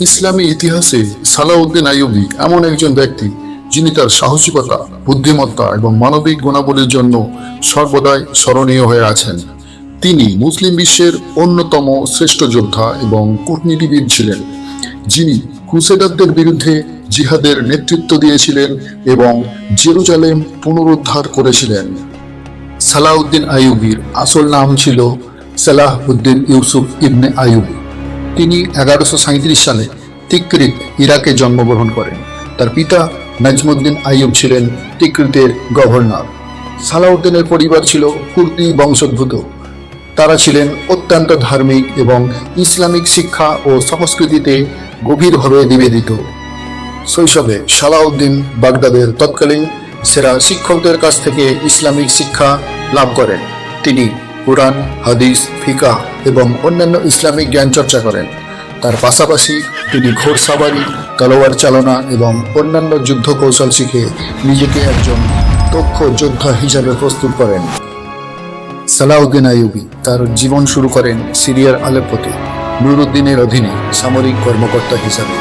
ইসলামী ইতিহাসে সালাউদ্দিন আইয়ুবী এমন একজন ব্যক্তি যিনি তার সাহসিকতা, বুদ্ধিমত্তা এবং মানবিক গুণাবলীর জন্য সর্বদাই স্মরণীয় হয়ে আছেন। তিনি মুসলিম বিশ্বের অন্যতম শ্রেষ্ঠ যোদ্ধা এবং কূটনীতিবিদ ছিলেন, যিনি ক্রুসেডারদের বিরুদ্ধে জিহাদের নেতৃত্ব দিয়েছিলেন এবং জেরুজালেম পুনরুদ্ধার করেছিলেন। সালাউদ্দিন আইয়ুবীর আসল নাম ছিল সালাহ উদ্দিন ইউসুফ ইবনে আইয়ুবী। তিনি এগারোশো সালে তিকরিত ইরাকে জন্মগ্রহণ করেন। তার পিতা নাজমুদ্দিন আইয়ুব ছিলেন তিকরিতের গভর্নর। সালাউদ্দিনের পরিবার ছিল কুর্দি বংশোদ্ভূত। তারা ছিলেন অত্যন্ত ধার্মিক এবং ইসলামিক শিক্ষা ও সংস্কৃতিতে গভীরভাবে নিবেদিত। শৈশবে সালাউদ্দিন বাগদাদের তৎকালীন সেরা শিক্ষকদের কাছ থেকে ইসলামিক শিক্ষা লাভ করেন। তিনি কোরআন, হাদিস ফিকা এবং অন্যান্য ইসলামিক জ্ঞান চর্চা করেন। তার পাশাপাশি তিনি ঘোড়সাবারি তলোয়ার চালনা এবং অন্যান্য যুদ্ধ কৌশল শিখে নিজেকে একজন দক্ষ যোদ্ধা হিসাবে প্রস্তুত করেন। সালাউদ্দিন আইয়ুবী তার জীবন শুরু করেন সিরিয়ার আলেপ্পোতে। নুরুদ্দিনের অধীনে সামরিক কর্মকর্তা হিসাবে।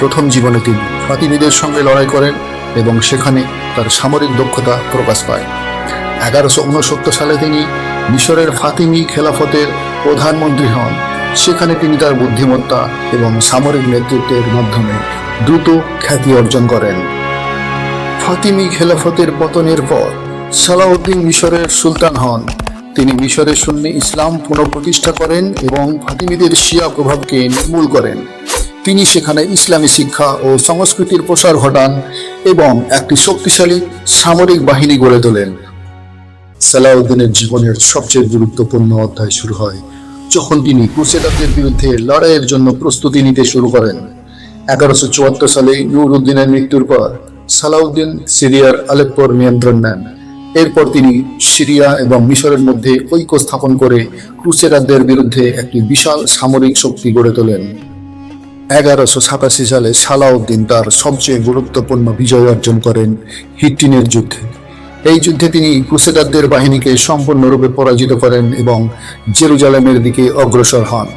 প্রথম জীবনে তিনি ফাতিমিদের সঙ্গে লড়াই করেন এবং সেখানে তার সামরিক দক্ষতা প্রকাশ পায়। এগারোশো উনসত্তর সালে তিনি মিশরের ফাতিমি খেলাফতের প্রধানমন্ত্রী হন। সেখানে তিনি তার বুদ্ধিমত্তা এবং সামরিক নেতৃত্বের মাধ্যমে দ্রুত খ্যাতি অর্জন করেন। ফাতিমি খেলাফতের পতনের পর সালাউদ্দিন মিশরের সুলতান হন। তিনি মিশরের শূন্য ইসলাম পুনঃপ্রতিষ্ঠা করেন এবং ফাতিমিদের শিয়া প্রভাবকে নির্মূল করেন। তিনি সেখানে ইসলামী শিক্ষা ও সংস্কৃতির প্রসার ঘটান এবং একটি শক্তিশালী সামরিক বাহিনী গড়ে তোলেন। সালাউদ্দিনের জীবনের সবচেয়ে গুরুত্বপূর্ণ অধ্যায় শুরু হয় যখন তিনি ক্রুসেডারদের বিরুদ্ধে লড়াইয়ের জন্য প্রস্তুতি নিতে শুরু করেন। এগারোশো চুয়াত্তর সালে নুরুদ্দিনের মৃত্যুর পর সালাউদ্দিন সিরিয়ার আলেপ্পোর নিয়ন্ত্রণ নেন। এরপর তিনি সিরিয়া এবং মিশরের মধ্যে ঐক্য স্থাপন করে ক্রুসেডারদের বিরুদ্ধে একটি বিশাল সামরিক শক্তি গড়ে তোলেন। এগারোশো সাতাশি সালে সালাউদ্দিন তার সবচেয়ে গুরুত্বপূর্ণ বিজয় অর্জন করেন হিট্টিনের যুদ্ধে। এই যুদ্ধে তিনি ক্রুসেডারদের বাহিনীকে সম্পূর্ণরূপে পরাজিত করেন এবং জেরুজালেমের দিকে অগ্রসর হন।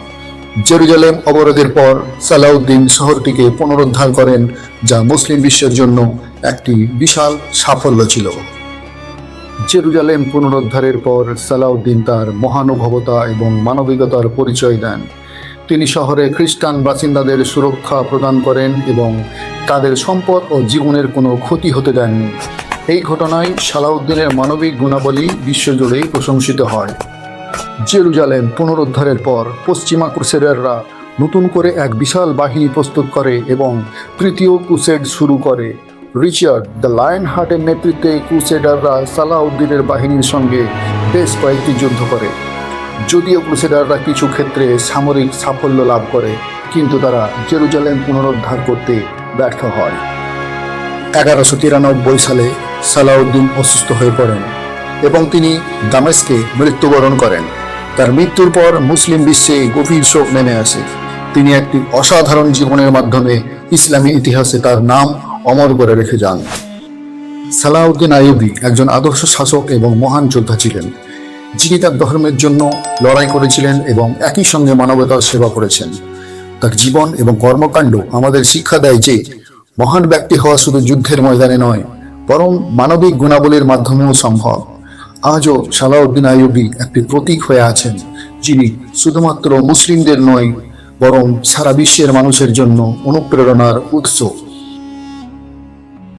জেরুজালেম অবরোধের পর সালাউদ্দিন শহরটিকে পুনরুদ্ধার করেন, যা মুসলিম বিশ্বের জন্য একটি বিশাল সাফল্য ছিল। জেরুজালেম পুনরুদ্ধারের পর সালাউদ্দিন তার মহানুভবতা এবং মানবিকতার পরিচয় দেন। তিনি শহরে খ্রিস্টান বাসিন্দাদের সুরক্ষা প্রদান করেন এবং তাদের সম্পদ ও জীবনের কোনো ক্ষতি হতে দেননি। এই ঘটনায় সালাউদ্দিনের মানবিক গুণাবলী বিশ্বজুড়েই প্রশংসিত হয়। জেরুজালেম পুনরুদ্ধারের পর পশ্চিমা ক্রুসেডাররা নতুন করে এক বিশাল বাহিনী প্রস্তুত করে এবং তৃতীয় ক্রুসেড শুরু করে। রিচার্ড দ্য লায়ন হার্টের নেতৃত্বে ক্রুসেডাররা সালাউদ্দিনের বাহিনীর সঙ্গে বেশ কয়েকটি যুদ্ধ করে। যদিও ক্রুসেডাররা কিছু ক্ষেত্রে সামরিক সাফল্য লাভ করে, কিন্তু তারা জেরুজালেম পুনরুদ্ধার করতে ব্যর্থ হয়। এগারোশো তিরানব্বই সালে সালাউদ্দিন অসুস্থ হয়ে পড়েন এবং তিনি দামেস্কে মৃত্যুবরণ করেন। তার মৃত্যুর পর মুসলিম বিশ্বে গভীর শোক নেমে আসে। তিনি একটি অসাধারণ জীবনের মাধ্যমে ইসলামী ইতিহাসে তার নাম অমর করে রেখে যান। সালাউদ্দিন আইয়ুবী একজন আদর্শ শাসক এবং মহান যোদ্ধা ছিলেন। যিনি তার ধর্মের জন্য লড়াই করেছিলেন এবং একই সঙ্গে মানবতার সেবা করেছেন। তার জীবন এবং কর্মকাণ্ড আমাদের শিক্ষা দেয় যে মহান ব্যক্তি হওয়া শুধু যুদ্ধের ময়দানে নয়, বরং মানবিক গুণাবলীর মাধ্যমেও সম্ভব। আজও সালাউদ্দিন আয়ুবি একটি প্রতীক হয়ে আছেন, যিনি শুধুমাত্র মুসলিমদের নয়, বরং সারা বিশ্বের মানুষের জন্য অনুপ্রেরণার উৎস।